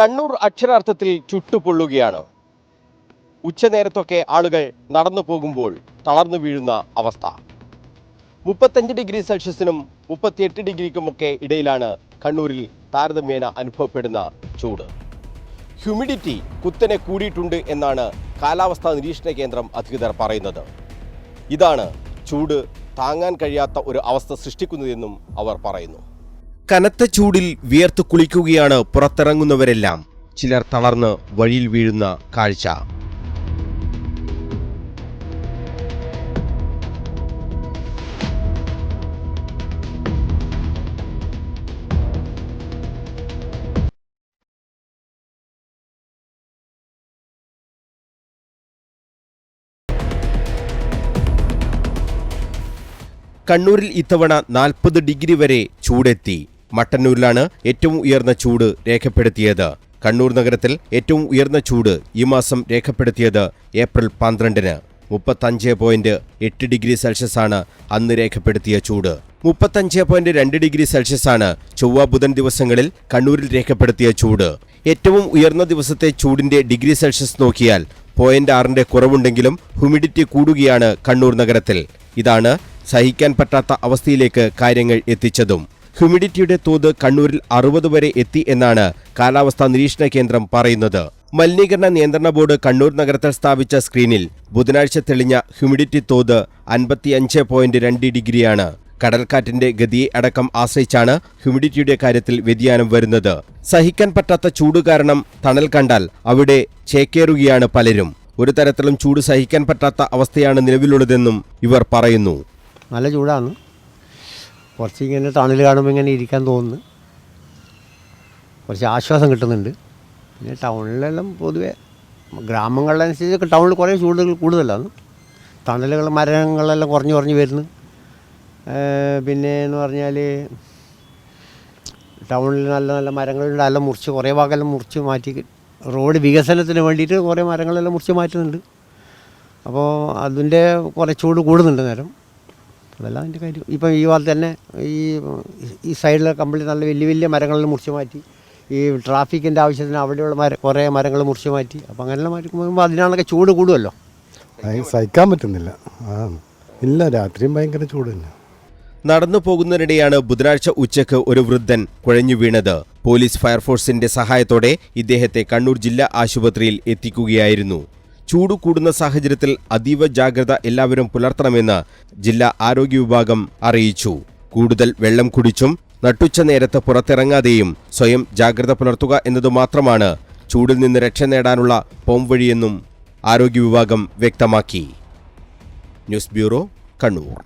കണ്ണൂർ അക്ഷരാർത്ഥത്തിൽ ചുട്ടുപൊള്ളുകയാണ്. ഉച്ചനേരത്തൊക്കെ ആളുകൾ നടന്നു പോകുമ്പോൾ തളർന്നു വീഴുന്ന അവസ്ഥ. മുപ്പത്തഞ്ച് ഡിഗ്രി സെൽഷ്യസിനും മുപ്പത്തിയെട്ട് ഡിഗ്രിക്കുമൊക്കെ ഇടയിലാണ് കണ്ണൂരിൽ താരതമ്യേന അനുഭവപ്പെടുന്ന ചൂട്. ഹ്യൂമിഡിറ്റി കുത്തനെ കൂടിയിട്ടുണ്ട് എന്നാണ് കാലാവസ്ഥാ നിരീക്ഷണ കേന്ദ്രം അധികൃതർ പറയുന്നത്. ഇതാണ് ചൂട് താങ്ങാൻ കഴിയാത്ത ഒരു അവസ്ഥ സൃഷ്ടിക്കുന്നതെന്നും അവർ പറയുന്നു. കനത്ത ചൂടിൽ വിയർത്ത് കുളിക്കുകയാണ് പുറത്തിറങ്ങുന്നവരെല്ലാം. ചിലർ തളർന്ന് വഴിയിൽ വീഴുന്ന കാഴ്ച. കണ്ണൂരിൽ ഇത്തവണ നാൽപ്പത് ഡിഗ്രി വരെ ചൂടെത്തി. മട്ടന്നൂരിലാണ് ഏറ്റവും ഉയർന്ന ചൂട് രേഖപ്പെടുത്തിയത്. കണ്ണൂർ നഗരത്തിൽ ഏറ്റവും ഉയർന്ന ചൂട് ഈ മാസം രേഖപ്പെടുത്തിയത് ഏപ്രിൽ പന്ത്രണ്ടിന്. മുപ്പത്തഞ്ച് പോയിന്റ് എട്ട് ഡിഗ്രി ആണ് അന്ന് രേഖപ്പെടുത്തിയ ചൂട്. മുപ്പത്തഞ്ച് പോയിന്റ് രണ്ട് ഡിഗ്രി സെൽഷ്യസാണ് ചൊവ്വ ബുധൻ ദിവസങ്ങളിൽ കണ്ണൂരിൽ രേഖപ്പെടുത്തിയ ചൂട്. ഏറ്റവും ഉയർന്ന ദിവസത്തെ ചൂടിന്റെ ഡിഗ്രി സെൽഷ്യസ് നോക്കിയാൽ പോയിന്റ് ആറിന്റെ കുറവുണ്ടെങ്കിലും ഹ്യൂമിഡിറ്റി കൂടുകയാണ് കണ്ണൂർ നഗരത്തിൽ. ഇതാണ് സഹിക്കാൻ പറ്റാത്ത അവസ്ഥയിലേക്ക് കാര്യങ്ങൾ എത്തിച്ചതും. ഹ്യൂമിഡിറ്റിയുടെ തോത് കണ്ണൂരിൽ അറുപത് വരെ എത്തി എന്നാണ് കാലാവസ്ഥാ നിരീക്ഷണ കേന്ദ്രം പറയുന്നത്. മലിനീകരണ നിയന്ത്രണ ബോർഡ് കണ്ണൂർ നഗരത്തിൽ സ്ഥാപിച്ച സ്ക്രീനിൽ ബുധനാഴ്ച തെളിഞ്ഞ ഹ്യൂമിഡിറ്റി തോത് അൻപത്തിയഞ്ച് പോയിന്റ് രണ്ട് ഡിഗ്രിയാണ്. കടൽക്കാറ്റിന്റെ ഗതിയെ അടക്കം ആശ്രയിച്ചാണ് ഹ്യൂമിഡിറ്റിയുടെ കാര്യത്തിൽ വ്യതിയാനം വരുന്നത്. സഹിക്കാൻ പറ്റാത്ത ചൂട് കാരണം തണൽ കണ്ടാൽ അവിടെ ചേക്കേറുകയാണ് പലരും. ഒരു തരത്തിലും ചൂട് സഹിക്കാൻ പറ്റാത്ത അവസ്ഥയാണ് നിലവിലുള്ളതെന്നും ഇവർ പറയുന്നു. നല്ല ചൂടാണ്. കുറച്ച് ഇങ്ങനെ തണൽ കാണുമ്പോൾ ഇങ്ങനെ ഇരിക്കാൻ തോന്നുന്നു. കുറച്ച് ആശ്വാസം കിട്ടുന്നുണ്ട്. പിന്നെ ടൗണിലെല്ലാം പൊതുവെ ഗ്രാമങ്ങളിലനുസരിച്ച് ടൗണിൽ കുറേ ചൂടുകൾ കൂടുതലാണ്. തണലുകൾ മരങ്ങളെല്ലാം കുറഞ്ഞ് കുറഞ്ഞ് വരുന്നു. പിന്നെ എന്ന് പറഞ്ഞാൽ ടൗണിൽ നല്ല നല്ല മരങ്ങളുണ്ട്. എല്ലാം മുറിച്ച് കുറേ ഭാഗമെല്ലാം മുറിച്ച് മാറ്റി റോഡ് വികസനത്തിന് വേണ്ടിയിട്ട് കുറേ മരങ്ങളെല്ലാം മുറിച്ച് മാറ്റുന്നുണ്ട്. അപ്പോൾ അതിന്റെ കുറേ ചൂട് കൂടുന്നുണ്ട് നേരം. അതെല്ലാം അതിന്റെ കാര്യം. ഇപ്പം ഈ ഭാഗത്ത് തന്നെ ഈ ഈ സൈഡിലെ കമ്പിളി നല്ല വലിയ വലിയ മരങ്ങളിൽ മുറിച്ച് മാറ്റി. ഈ ട്രാഫിക്കിന്റെ ആവശ്യത്തിന് അവിടെയുള്ള മര കുറേ മരങ്ങൾ മുറിച്ച് മാറ്റി. അപ്പം അങ്ങനെയുള്ള മാറ്റി പോകുമ്പോൾ അതിനാണൊക്കെ ചൂട് കൂടുമല്ലോ സഹിക്കാൻ പറ്റുന്നില്ല. ആ ഇല്ല രാത്രിയും ഭയങ്കര ചൂട് തന്നെ. നടന്നു പോകുന്നതിനിടെയാണ് ബുധനാഴ്ച ഉച്ചയ്ക്ക് ഒരു വൃദ്ധൻ കുഴഞ്ഞു വീണത്. പോലീസ് ഫയർഫോഴ്സിന്റെ സഹായത്തോടെ ഇദ്ദേഹത്തെ കണ്ണൂർ ജില്ലാ ആശുപത്രിയിൽ എത്തിക്കുകയായിരുന്നു. ചൂട് കൂടുന്ന സാഹചര്യത്തിൽ അതീവ ജാഗ്രത എല്ലാവരും പുലർത്തണമെന്ന് ജില്ലാ ആരോഗ്യ വിഭാഗം അറിയിച്ചു. കൂടുതൽ വെള്ളം കുടിച്ചും നട്ടുച്ച നേരത്ത് പുറത്തിറങ്ങാതെയും സ്വയം ജാഗ്രത പുലർത്തുക എന്നതു മാത്രമാണ് ചൂടിൽ നിന്ന് രക്ഷ നേടാനുള്ള പോംവഴിയെന്നും ആരോഗ്യ വിഭാഗം വ്യക്തമാക്കി. News bureau Kannur.